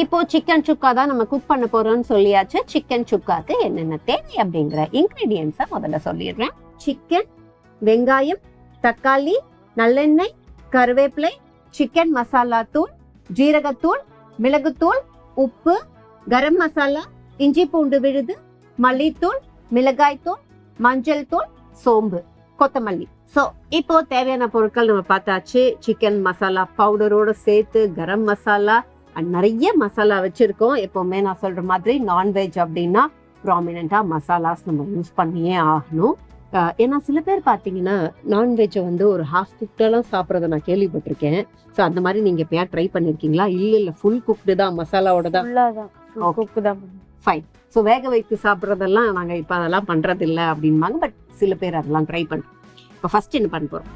இப்போ சிக்கன் சுக்கா தான் நம்ம குக் பண்ண போறோம்னு சொல்லியாச்சு. சிக்கன் சுக்காக்கு என்னென்ன தேவை அப்படிங்கிற இன்க்ரீடியன்ஸை முதல்ல சொல்லிடுறேன். சிக்கன் வெங்காயம் தக்காளி நல்லெண்ணெய் கருவேப்பிலை சிக்கன் மசாலா தூள் ஜீரகத்தூள் மிளகுத்தூள் உப்பு கரம் மசாலா இஞ்சி பூண்டு விழுது மல்லித்தூள் மிளகாய்த்தூள் மஞ்சள் தூள் சோம்பு கொத்தமல்லி. ஸோ இப்போ தேவையான பொருட்கள் நம்ம பார்த்தாச்சு. சிக்கன் மசாலா பவுடரோட சேர்த்து கரம் மசாலா and நிறைய மசாலா வச்சிருக்கோம். எப்பவுமே நான் சொல்ற மாதிரி நான்வெஜ் அப்படின்னா ப்ராமினெண்டா மசாலாஸ் நம்ம யூஸ் பண்ணியே ஆகணும். ஏன்னா சில பேர் பார்த்தீங்கன்னா நான்வெஜ்ஜை வந்து ஒரு ஹாஃப் குக்டெல்லாம் சாப்பிட்றத நான் கேள்விப்பட்டிருக்கேன். ஸோ அந்த மாதிரி நீங்க எப்பயா ட்ரை பண்ணிருக்கீங்களா? இல்ல இல்ல ஃபுல் குக்டு தான் மசாலாவோட தான். ஃபைன் ஸோ வேக வைத்து சாப்பிட்றதெல்லாம் நாங்க இப்போ அதெல்லாம் பண்றது இல்ல அப்படின்பாங்க பட் சில பேர் அதெல்லாம் ட்ரை பண்றோம் இப்போ ஃபர்ஸ்ட் என்ன பண்ண போறோம்?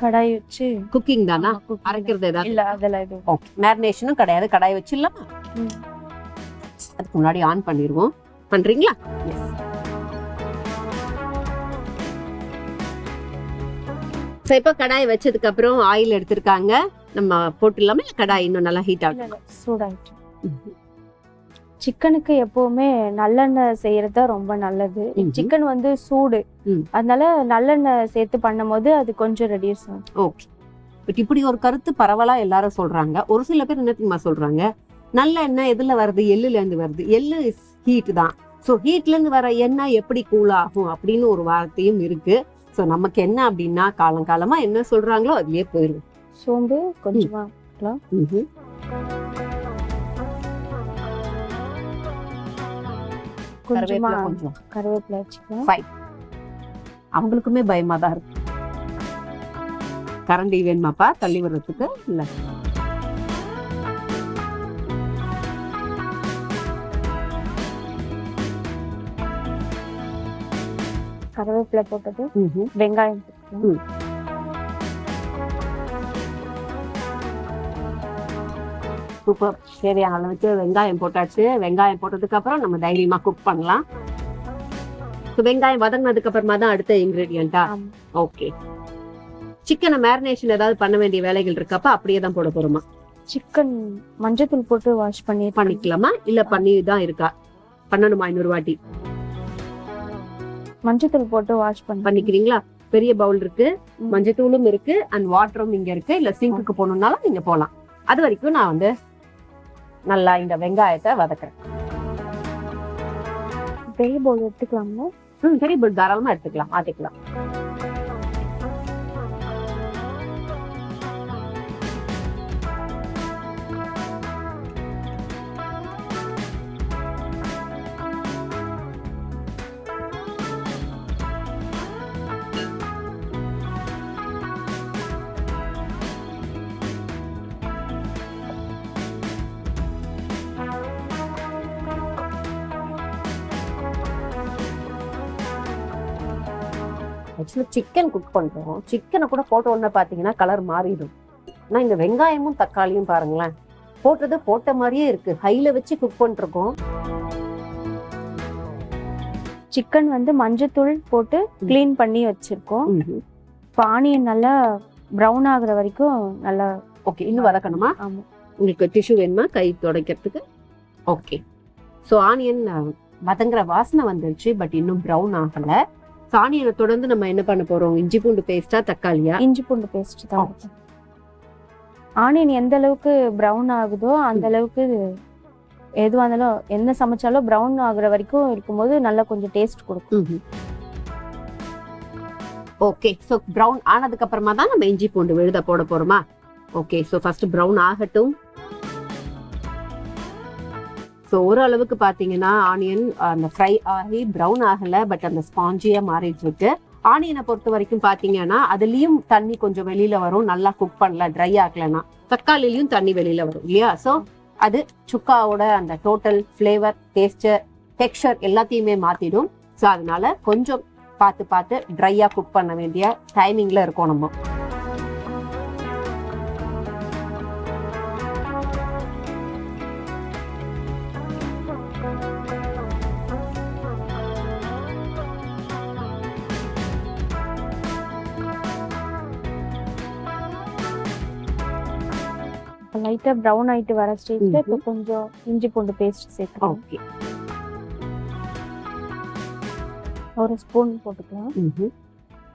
கடாய் வச்சு குக்கிங் தானா? அரைக்கிறது ஏதாவது? இல்ல அதெல்லாம் இது ஓகே மேரினேஷனும் கிடையாது. கடாய் வச்சிடலாமா? அதுக்கு முன்னாடி ஆன் பண்ணிடுவோம். பண்றீங்களா? எஸ் ஸோ இப்போ கடாய் வச்சதுக்கு அப்புறம் ஆயில் எடுத்திருக்காங்க. நம்ம போட்டுடலாமா? இல்லை கடாய் இன்னும் நல்லா ஹீட் ஆகும் சூடாயிட்டு. சிக்கனுக்கு எப்பவுமே நல்லெண்ணெய் செய்யறது தான் ரொம்ப நல்லது. சிக்கன் வந்து சூடு. அதனால நல்லெண்ணெய் சேர்த்து பண்ணும்போது அது கொஞ்சம் ரெடியூஸ் ஆகும். ஓகே. பட் இப்படி ஒரு கருத்து பரவலா எல்லாரும் சொல்றாங்க. ஒரு சில பேர் என்ன தெரியுமா சொல்றாங்க? நல்ல எண்ணெய் எதுல வருது? எள்ளுல இருந்து வருது. எள்ளு இஸ் ஹீட் தான். ஸோ ஹீட்ல இருந்து வர எண்ணெய் எப்படி கூல் ஆகும் அப்படின்னு ஒரு வார்த்தையும் இருக்கு. ஸோ நமக்கு என்ன அப்படின்னா காலங்காலமா என்ன சொல்றாங்களோ அதுலயே போயிடும் சோம்பு கொஞ்சமா கருவேப்பிலை கொஞ்சம். கருவேப்பிலை வச்சுக்கலாம் ஃபைன் அவங்களுக்குமே பயமா தான் இருக்கு. கரண்டி வேணுமாப்பா? தள்ளி வர்றதுக்கு இல்ல. கருவேப்பிலை போட்டது. வெங்காயம் சூப்பர். தேவையான அளவுக்கு வெங்காயம் போட்டாச்சு. வெங்காயம் போட்டதுக்கு அப்புறம் நம்ம தைரியமா குக் பண்ணலாம். வெங்காயம் வதங்கினதுக்கு அப்புறமா தான் அடுத்த இன்கிரீடியண்டா. ஓகே சிக்கனை மேரினேஷன் ஏதாவது பண்ண வேண்டிய வேலைகள் இருக்கப்ப அப்படியே தான் போட போறோமா? சிக்கன் மஞ்சத்தூள் போட்டு வாஷ் பண்ணி பண்ணிக்கலாமா? இல்ல பண்ணி தான் இருக்கா? பண்ணணுமா இன்னொரு வாட்டி? மஞ்சத்தூள் போட்டு வாஷ் பண்ணி பண்ணிக்கிறீங்களா? பெரிய பவுல் இருக்கு. மஞ்சத்தூளும் இருக்கு அண்ட் வாட்டரும் இங்க இருக்கு. இல்ல சிங்க்குக்கு போகணும்னாலும் நீங்க போலாம் அது வரைக்கும் நான் வந்து நல்லா இந்த வெங்காயத்தை வதக்குறேன். பெரிய பவுல் எடுத்துக்கலாம்ல ம் பெரிய பவுல் தாராளமா எடுத்துக்கலாம் மாத்திக்கலாம் ஆக்சுவலாக சிக்கன் குக் பண்றோம். சிக்கனை கூட போட்ட உடனே பாத்தீங்கன்னா கலர் மாறிடும். ஆனா இந்த வெங்காயமும் தக்காளியும் பாருங்களேன். போட்டது போட்ட மாதிரியே இருக்கு. ஹைல வச்சு குக் பண்ணிருக்கோம் சிக்கன் வந்து மஞ்சத்தூள் போட்டு க்ளீன் பண்ணி வச்சிருக்கோம். இப்போ ஆனியன் நல்லா ப்ரௌன் ஆகுற வரைக்கும் நல்லா ஓகே இன்னும் வதக்கணுமா? ஆமா. உங்களுக்கு டிஷ்யூ வேணுமா? கை துடைக்கிறதுக்கு? ஓகே ஸோ ஆனியன் வதங்குற வாசனை வந்துருச்சு பட் இன்னும் ப்ரௌன் ஆகல. ஆனியனை தொடர்ந்து நம்ம என்ன பண்ண போறோம்? இஞ்சி பூண்டு பேஸ்டா தக்காளியா? இஞ்சி பூண்டு பேஸ்ட் தான். ஆனியன் எந்த அளவுக்கு ப்ரௌன் ஆகுதோ அந்த அளவுக்கு எதுவாக இருந்தாலும் என்ன சமைச்சாலும் ப்ரௌன் ஆகுற வரைக்கும் இருக்கும்போது நல்லா கொஞ்சம் டேஸ்ட் கொடுக்கும். ஓகே ஸோ ப்ரௌன் ஆனதுக்கு அப்புறமா தான் நம்ம இஞ்சி பூண்டு விழுத போட போறோமா? ஓகே ஸோ ஃபர்ஸ்ட் ப்ரௌன் ஆகட்டும். ஸோ ஓரளவுக்கு பார்த்தீங்கன்னா ஆனியன் அந்த ஃப்ரை ஆகி ப்ரௌன் ஆகலை பட் அந்த ஸ்பாஞ்சியாக மாறிட்டு இருக்கு ஆனியனை பொறுத்த வரைக்கும் பார்த்தீங்கன்னா அதுலேயும் தண்ணி கொஞ்சம் வெளியில் வரும். நல்லா குக் பண்ணல ட்ரை ஆகலைன்னா. தக்காளிலையும் தண்ணி வெளியில் வரும் இல்லையா? ஸோ அது சுக்காவோட அந்த டோட்டல் ஃப்ளேவர் டேஸ்டர் டெக்ஸ்டர் எல்லாத்தையுமே மாற்றிடும் ஸோ அதனால கொஞ்சம் பார்த்து பார்த்து ட்ரையாக குக் பண்ண வேண்டிய டைமிங்கில் இருக்கோம் நம்ம. லைட்டா ப்ரௌன் ஆயிட்டு வர ஸ்டேஜ்ல. இப்போ கொஞ்சம் இஞ்சி பூண்டு பேஸ்ட் சேர்க்கலாம் ஓகே. ஒரு ஸ்பூன் போட்டுக்கலாம்.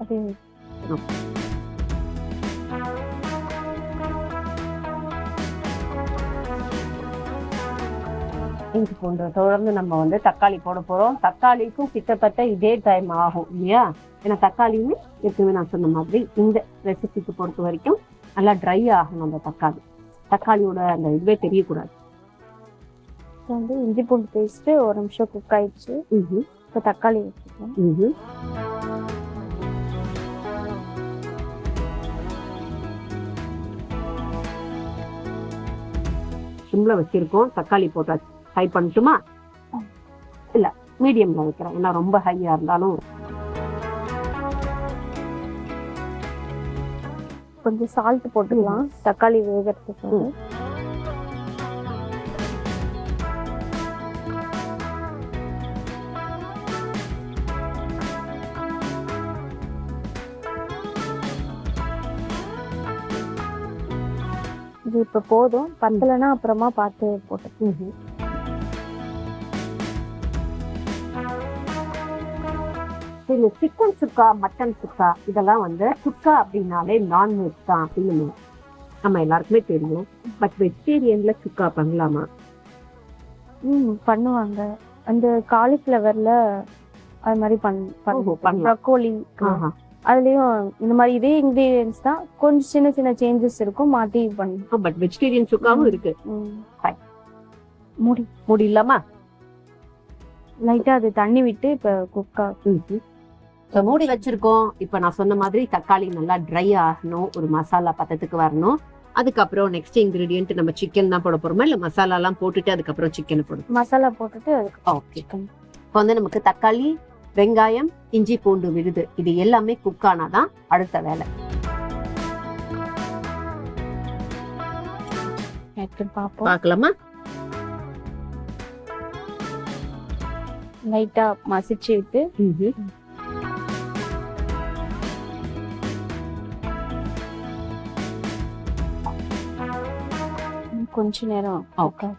அது இஞ்சி பூண்டு தொடர்ந்து நம்ம வந்து தக்காளி போட போறோம். தக்காளிக்கும் கிட்டத்தட்ட இதே டைம் ஆகும் இல்லையா? ஏன்னா தக்காளியுமே ஏற்கனவே நான் சொன்ன மாதிரி இந்த ரெசிபிக்கு பொறுத்த வரைக்கும் நல்லா ட்ரை ஆகணும் அந்த தக்காளி. தக்காளியோட அந்த இதுவே தெரியக்கூடாது. இப்போ வந்து இஞ்சி பூண்டு பேஸ்ட் ஒரு நிமிஷம் குக் ஆயிடுச்சு. இப்போ தக்காளி ம்ஹும். சிம்ல வச்சிருக்கோம். தக்காளி போட்டா ஹை பண்ணட்டுமா? இல்ல மீடியம்ல வைக்கிறேன். ஏன்னா ரொம்ப ஹையா இருந்தாலும் கொஞ்சம் சால்ட் போட்டுக்கலாம். தக்காளி வேகிறதுக்கு. இது இப்போ போதும். பத்தலைன்னா அப்புறமா பார்த்து போட்டு சரி, இந்த சிக்கன் சுக்கா மட்டன் சுக்கா இதெல்லாம் வந்து சுக்கா அப்படின்னாலே நான்வெஜ் தான் அப்படின்னு நம்ம எல்லாருக்குமே தெரியும். பட் வெஜிடேரியன்ல சுக்கா பண்ணலாமா? ம் பண்ணுவாங்க. அந்த காலிஃப்ளவர்ல அது மாதிரி பண் பண்ணலாம். ப்ரக்கோலி ஆஹா. அதுலயும் இந்த மாதிரி இதே இன்கிரீடியன்ஸ் தான் கொஞ்சம் சின்ன சின்ன சேஞ்சஸ் இருக்கும். மாத்தி பண்ணலாம் பட் வெஜிடேரியன் சுக்காவும் இருக்கு. ம். Fine. மூடி. முடியலாமா லைட்டா அது தண்ணி விட்டு இப்ப குக்கா So, மூடி வச்சிருக்கோம். இப்ப நான் சொன்ன மாதிரி தக்காளி நல்லா ட்ரை ஆகணும். ஒரு மசாலா பத்தத்துக்கு வரணும். அதுக்கப்புறம் நெக்ஸ்ட் இன்கிரீடியன்ட் நம்ம சிக்கன் தான் போட போறோமா? இல்ல மசாலா எல்லாம் போட்டுட்டு அதுக்கப்புறம் சிக்கன் போடும் மசாலா போட்டுட்டு ஓகே இப்போ வந்து நமக்கு தக்காளி வெங்காயம் இஞ்சி பூண்டு விழுது. இது எல்லாமே குக் ஆனாதான் அடுத்த வேலை. பார்க்கலாமா? லைட்டா மசிச்சு விட்டு கொஞ்ச நேரம். Okay.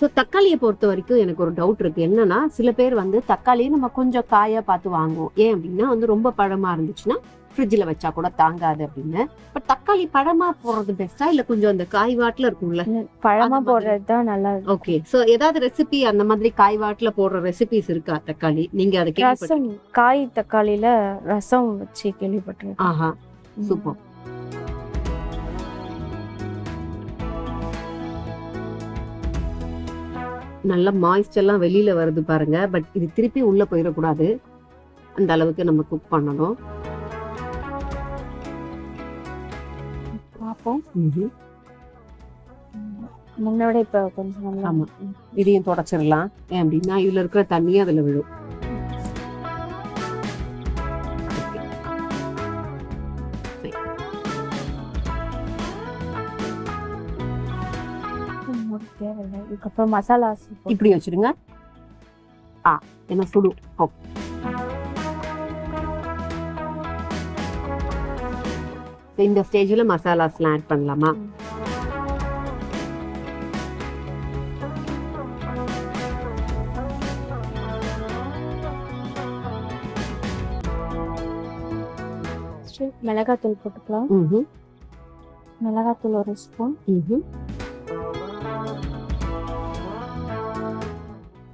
ஸோ தக்காளியை பொறுத்த வரைக்கும் எனக்கு ஒரு டவுட் இருக்கு. என்னன்னா சில பேர் வந்து தக்காளியை நம்ம கொஞ்சம் காயா பார்த்து வாங்குவோம். ஏன் அப்படின்னா வந்து ரொம்ப பழமா இருந்துச்சுன்னா ஃப்ரிட்ஜில் வச்சா கூட தாங்காது அப்படின்னு. பட் தக்காளி பழமா போடுறது பெஸ்டா இல்ல கொஞ்சம் அந்த காய் வாட்டில் இருக்கும்ல? பழமா. போடுறது தான் நல்லா ஓகே. சோ ஏதாவது ரெசிபி அந்த மாதிரி காய் வாட்டில் போடுற ரெசிபிஸ் இருக்கா தக்காளி? நீங்க அதை ரசம் காய் தக்காளியில ரசம் வச்சு கேள்விப்பட்டிருக்கேன். ஆஹா. சூப்பர். நல்ல மாய்ஸ்ட் எல்லாம் வெளியில வருது பாருங்க. பட் இது திருப்பி உள்ள போயிடக்கூடாது. அந்த அளவுக்கு நம்ம குக் பண்ணணும். பார்ப்போம். முன்னோட இப்ப கொஞ்சம் நல்லா ஆமா. இதையும் தொடச்சிடலாம். ஏன் அப்படின்னா இதுல இருக்கிற தண்ணி அதுல விழும். தேவையில்லை இதுக்கப்புறம் மசாலா இப்படி வச்சிருங்க. ஆ என்ன சுடு ஓ இந்த ஸ்டேஜ்ல மசாலாஸ்லாம் ஆட் பண்ணலாமா? மிளகாத்தூள் போட்டுக்கலாம். மிளகாத்தூள் ஒரு ஸ்பூன்.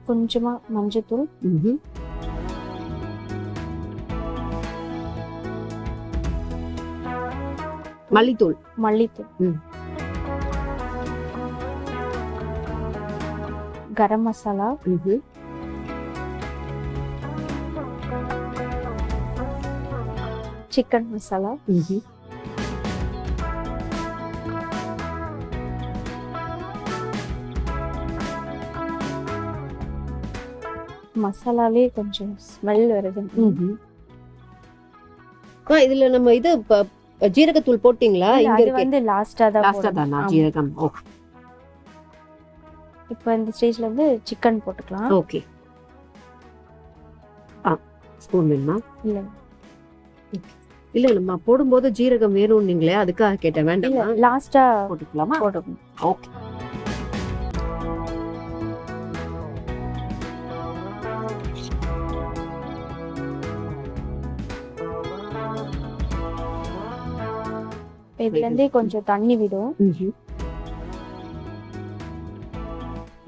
ம்ஹும் கொஞ்சமா மஞ்சத்தூள் மல்லித்தூள். மல்லித்தூள். கரம் மசாலா. சிக்கன் மசாலா. மசாலாவே கொஞ்சம் ஸ்மெல் வருது. ஆ, இதுல நம்ம இது ப- ஜீரகத்தூள் போட்டீங்களா? இங்க அது இருக்கு. வந்து லாஸ்டா தான் லாஸ்டா போடணும். தானா? ஆமா. ஜீரகம். ஓகே இப்போ இந்த ஸ்டேஜ்ல வந்து சிக்கன் போட்டுக்கலாம். ஓகே. ஆ ஸ்பூன் வேணுமா? இல்ல. இல்ல நம்ம போடும்போது ஜீரகம் வேணும்னீங்களே அதுக்காக கேட்டேன். இல்ல வேண்டாமா லாஸ்டா போட்டுக்கலாமா? போட்டுக்கணும் ஓகே. இதுல இருந்தே கொஞ்சம் தண்ணி விடும்.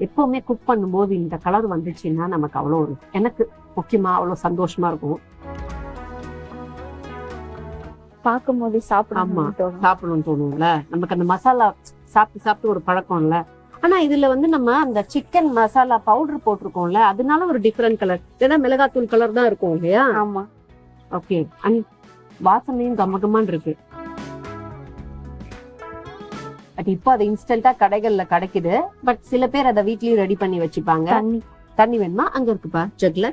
எப்பவுமே குக் பண்ணும்போது இந்த கலர் வந்துச்சுன்னா நமக்கு அவ்வளோ ஒரு எனக்கு முக்கியமா அவ்வளோ சந்தோஷமா இருக்கும். பார்க்கும்போது. சாப்பிடணும் சாப்பிடணும்னு தோணும்ல. நமக்கு அந்த மசாலா சாப்பிட்டு சாப்பிட்டு ஒரு பழக்கம் இல்ல ஆனா இதுல வந்து நம்ம அந்த சிக்கன் மசாலா பவுடர் போட்டிருக்கோம்ல அதனால ஒரு டிஃப்ரெண்ட் கலர் ஏன்னா மிளகாத்தூள் கலர் தான் இருக்கும் இல்லையா? ஆமா. ஓகே அண்ட் வாசனையும் கம்மகமான் இருக்கு. பட் இப்போ அது இன்ஸ்டன்டா கடைகள்ல கிடைக்குது. பட் சில பேர் அதை வீட்லயும் ரெடி பண்ணி வச்சுப்பாங்க. தண்ணி. தண்ணி வேணுமா? அங்க இருக்குப்பா. ஜக்ல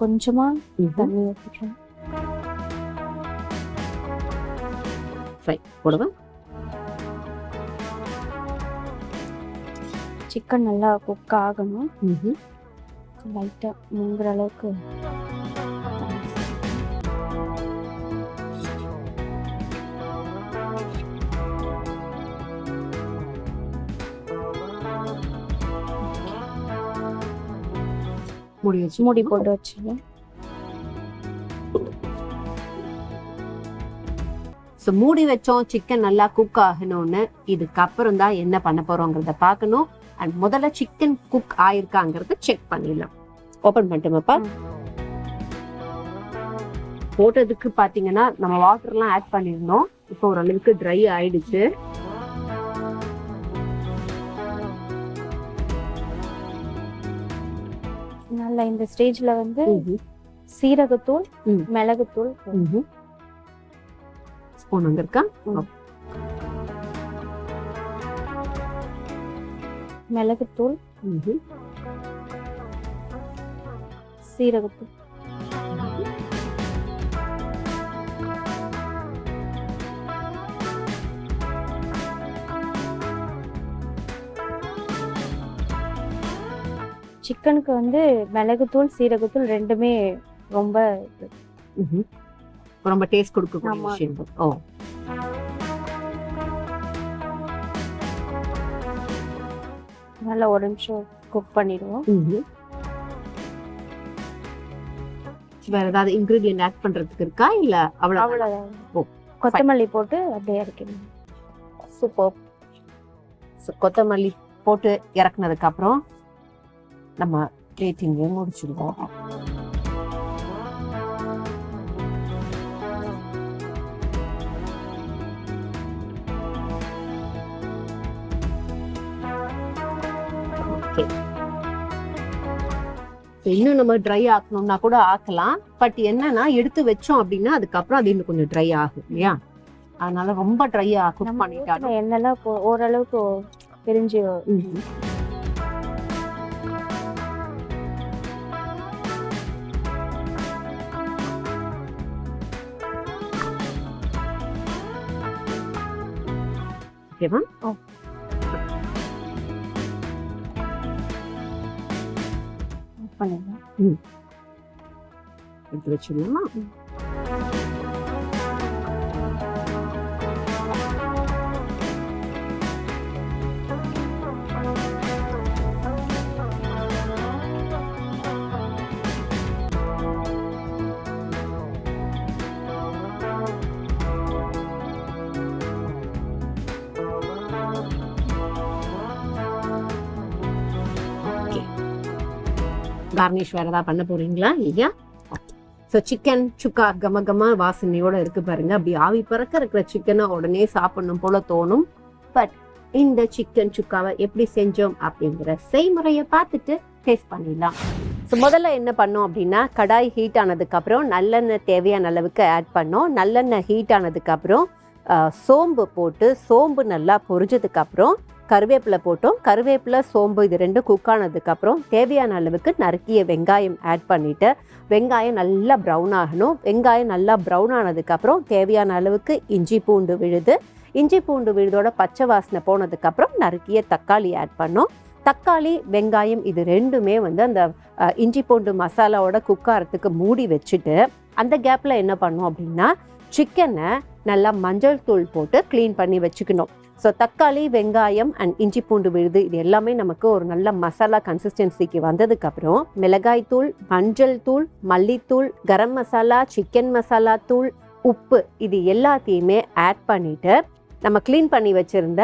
கொஞ்சமா தண்ணி ஊத்திக்கலாம். போடுவேன் சிக்கன் நல்லா குக் ஆகணும். லைட்டா முங்குற அளவுக்கு. மூடி வச்சு மூடி போட்டு வச்சுருங்க ஸோ மூடி வச்சோம் சிக்கன் நல்லா குக் ஆகணும்னு இதுக்கப்புறம் தான் என்ன பண்ண போறோங்கிறத பார்க்கணும். அண்ட் முதல்ல சிக்கன் குக் ஆயிருக்காங்கிறத செக் பண்ணிடலாம். ஓபன் பண்ணிட்டோமாப்பா. போட்டதுக்கு பாத்தீங்கன்னா நம்ம வாட்டர்லாம் ஆட் பண்ணியிருந்தோம் இப்போ ஓரளவுக்கு ட்ரை ஆயிடுச்சு. நல்லா இந்த ஸ்டேஜ்ல வந்து சீரகத்தூள். மிளகுத்தூள். ஸ்பூன் அங்க இருக்கா? மிளகுத்தூள். சீரகத்தூள். சிக்கனுக்கு வந்து மிளகுத்தூள் சீரகத்தூள் ரெண்டுமே ரொம்ப. ரொம்ப டேஸ்ட் கொடுக்கக்கூடிய. விஷயம். ஓ. நல்லா ஒரு நிமிஷம் குக் பண்ணிடுவோம். வேற ஏதாவது இன்கிரீடியன்ட் ஆட் பண்றதுக்கு இருக்கா? இல்ல அவ்வளவு அவ்வளோதான் ஓ, கொத்தமல்லி போட்டு அப்படியே இறக்கிடுவோம். சூப்பர் கொத்தமல்லி போட்டு இறக்குனதுக்கு அப்புறம் நம்ம ரேட்டிங்க முடிச்சிடுவோம். Okay. இன்னும் நம்ம ட்ரை ஆக்கணும்னா கூட ஆக்கலாம். பட் என்னன்னா எடுத்து வச்சோம் அப்படின்னா அதுக்கப்புறம் அது இன்னும் கொஞ்சம் ட்ரை ஆகும் இல்லையா? அதனால ரொம்ப பண்ணிட்டாலும். ஊத்துன எண்ணெய்லாம் இப்போ ஓரளவுக்கு பிரிஞ்சு ఓకేవా ఇప్పుడు వచ్చిందమ్మా கார்னிஷ் வேற ஏதாவது பண்ண போறீங்களா? ஐயா? ஸோ சிக்கன் சுக்கா கம கம வாசனையோட இருக்கு பாருங்க. அப்படி ஆவி பறக்க இருக்கிற சிக்கனை உடனே சாப்பிடணும் போல தோணும். பட் இந்த சிக்கன் சுக்காவை எப்படி செஞ்சோம் அப்படிங்கிற செய்முறையை பார்த்துட்டு டேஸ்ட் பண்ணிடலாம். ஸோ முதல்ல என்ன பண்ணோம் அப்படின்னா கடாய் ஹீட் ஆனதுக்கப்புறம் நல்லெண்ணெய் தேவையான அளவுக்கு ஆட் பண்ணோம். நல்லெண்ணெய் ஹீட் ஆனதுக்கப்புறம் சோம்பு போட்டு சோம்பு நல்லா பொரிஞ்சதுக்கப்புறம் கருவேப்பிலை போட்டோம். கருவேப்பிலை சோம்பு இது ரெண்டும் குக் ஆனதுக்கப்புறம் தேவையான அளவுக்கு நறுக்கிய வெங்காயம் ஆட் பண்ணிவிட்டு வெங்காயம் நல்லா ப்ரௌன் ஆகணும். வெங்காயம் நல்லா ப்ரௌன் ஆனதுக்கப்புறம் தேவையான அளவுக்கு இஞ்சி பூண்டு விழுது. இஞ்சி பூண்டு விழுதோட பச்சை வாசனை போனதுக்கப்புறம் நறுக்கிய தக்காளி ஆட் பண்ணோம். தக்காளி வெங்காயம் இது ரெண்டுமே வந்து அந்த இஞ்சி பூண்டு மசாலாவோட குக்காரத்துக்கு மூடி வச்சுட்டு அந்த கேப்பில் என்ன பண்ணோம் அப்படின்னா சிக்கனை நல்லா மஞ்சள் தூள் போட்டு க்ளீன் பண்ணி வச்சுக்கணும். ஸோ தக்காளி வெங்காயம் அண்ட் இஞ்சி பூண்டு விழுது இது எல்லாமே நமக்கு ஒரு நல்ல மசாலா கன்சிஸ்டன்சிக்கு வந்ததுக்கப்புறம் மிளகாய் தூள் மஞ்சள் தூள் மல்லித்தூள் கரம் மசாலா சிக்கன் மசாலா தூள் உப்பு இது எல்லாத்தையுமே ஆட் பண்ணிட்டு நம்ம க்ளீன் பண்ணி வச்சுருந்த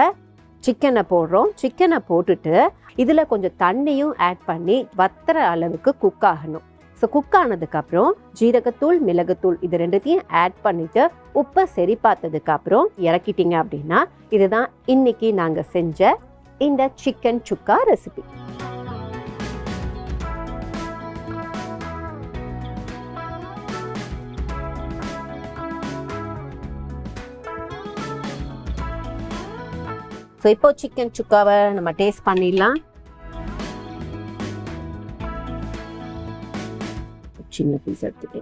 சிக்கனை போடுறோம். சிக்கனை போட்டுட்டு இதில் கொஞ்சம் தண்ணியும் ஆட் பண்ணி வத்துற அளவுக்கு குக் ஆகணும். ஸோ குக் ஆனதுக்கப்புறம் ஜீரகத்தூள் மிளகுத்தூள் இது ரெண்டுத்தையும் ஆட் பண்ணிட்டு உப்பை சரி பார்த்ததுக்கப்புறம் இறக்கிட்டீங்க அப்படின்னா இதுதான் இன்னைக்கு நாங்கள் செஞ்ச இந்த சிக்கன் சுக்கா ரெசிபி ஸோ இப்போ சிக்கன் சுக்காவை நம்ம டேஸ்ட் பண்ணிடலாம். சின்ன பீஸ் எடுத்துட்டு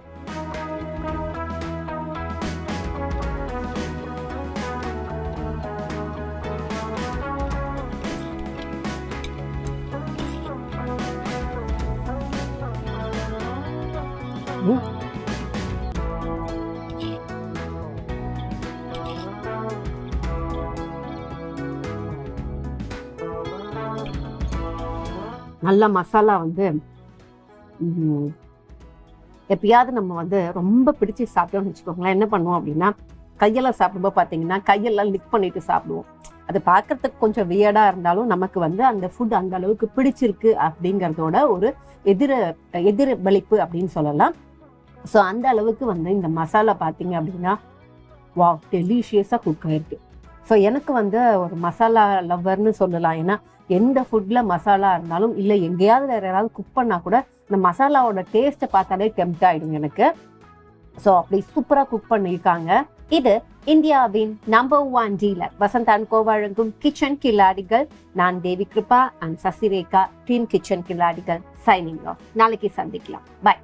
ம். நல்ல மசாலா வந்து எப்பயாவது நம்ம வந்து ரொம்ப பிடிச்சி சாப்பிட்டோம்னு வச்சுக்கோங்களேன் என்ன பண்ணுவோம் அப்படின்னா கையெல்லாம் சாப்பிடும்போது பார்த்தீங்கன்னா கையெல்லாம் லிக் பண்ணிட்டு சாப்பிடுவோம். அது பார்க்கறதுக்கு கொஞ்சம் வியர்டாக இருந்தாலும் நமக்கு வந்து அந்த ஃபுட் அந்த அளவுக்கு பிடிச்சிருக்கு அப்படிங்கிறதோட ஒரு எதிர எதிர்பலிப்பு அப்படின்னு சொல்லலாம். ஸோ அந்த அளவுக்கு வந்து இந்த மசாலா பார்த்தீங்க அப்படின்னா வா டெலிஷியஸாக குக் ஆயிருக்கு. ஸோ எனக்கு வந்து ஒரு மசாலா லவ்வர்னு சொல்லலாம். ஏன்னா எந்த ஃபுட்டில் மசாலா இருந்தாலும் இல்லை எங்கேயாவது வேறு யாராவது குக் பண்ணால் கூட இந்த மசாலாவோட டேஸ்ட்டை பார்த்தாலே டெம்ட் ஆகிடும் எனக்கு. ஸோ அப்படி சூப்பராக குக் பண்ணியிருக்காங்க. இது இந்தியாவின் number one dealer Vasanth co வழங்கும் கிச்சன் கில்லாடிகள். நான் Devi Kiruba and Sasirekha team kitchen Killadigal. Signing off நாளைக்கு சந்திக்கலாம். பாய்